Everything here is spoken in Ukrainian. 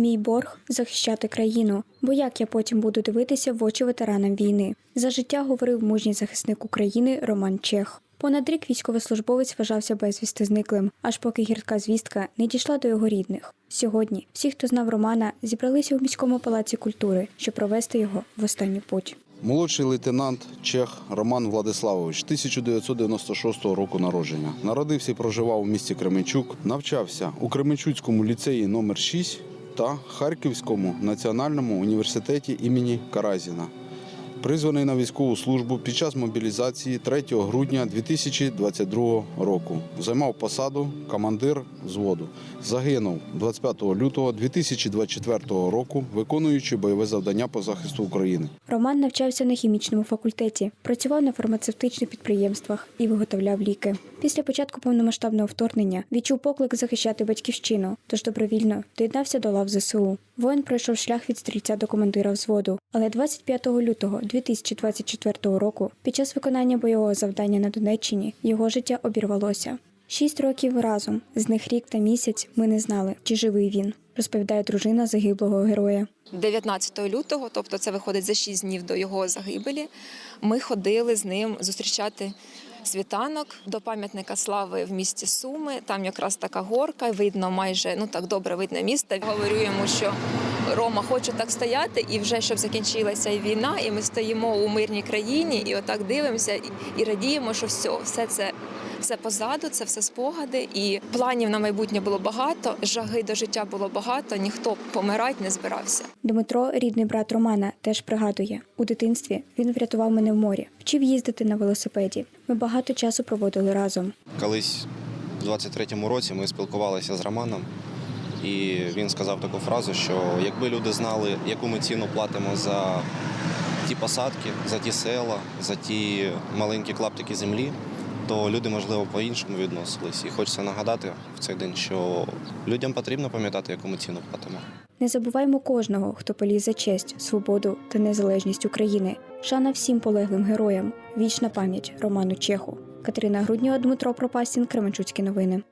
Мій борг захищати країну. Бо як я потім буду дивитися в очі ветеранам війни? За життя говорив мужній захисник України Роман Чех. Понад рік військовослужбовець вважався безвісти зниклим, аж поки гірка звістка не дійшла до його рідних. Сьогодні всі, хто знав Романа, зібралися у міському палаці культури, щоб провести його в останню путь. Молодший лейтенант Чех Роман Владиславович 1996 року народження. Народився і проживав у місті Кременчук, навчався у Кременчуцькому ліцеї номер 6 та Харківському національному університеті імені Каразіна. Призваний на військову службу під час мобілізації 3 грудня 2022 року. Займав посаду командир взводу. Загинув 25 лютого 2024 року, виконуючи бойове завдання по захисту України. Роман навчався на хімічному факультеті, працював на фармацевтичних підприємствах і виготовляв ліки. Після початку повномасштабного вторгнення відчув поклик захищати батьківщину, тож добровільно доєднався до лав ЗСУ. Воїн пройшов шлях від стрільця до командира взводу. Але 25 лютого 2024 року, під час виконання бойового завдання на Донеччині, його життя обірвалося. Шість років разом, з них рік та місяць ми не знали, чи живий він, розповідає дружина загиблого героя. 19 лютого, тобто це виходить за 6 днів до його загибелі. Ми ходили з ним зустрічати світанок до пам'ятника слави в місті Суми. Там якраз така горка, видно майже ну так добре видно місто. Говорю йому, що Рома хочу так стояти, і вже щоб закінчилася війна, і ми стоїмо у мирній країні, і отак дивимося і, і радіємо, що все, все це. Все позаду, це все спогади, і планів на майбутнє було багато. Жаги до життя було багато. Ніхто помирати не збирався. Дмитро, рідний брат Романа, теж пригадує: у дитинстві він врятував мене в морі, вчив їздити на велосипеді. Ми багато часу проводили разом. Колись в 23-му році ми спілкувалися з Романом, і він сказав таку фразу, що якби люди знали, яку ми ціну платимо за ті посадки, за ті села, за ті маленькі клаптики землі, то люди, можливо, по-іншому відносились. І хочеться нагадати в цей день, що людям потрібно пам'ятати, яку ми ціну платимо. Не забуваймо кожного, хто поліз за честь, свободу та незалежність України. Шана всім полеглим героям. Вічна пам'ять Роману Чеху. Катерина Груднєва, Дмитро Пропастін, Кременчуцькі новини.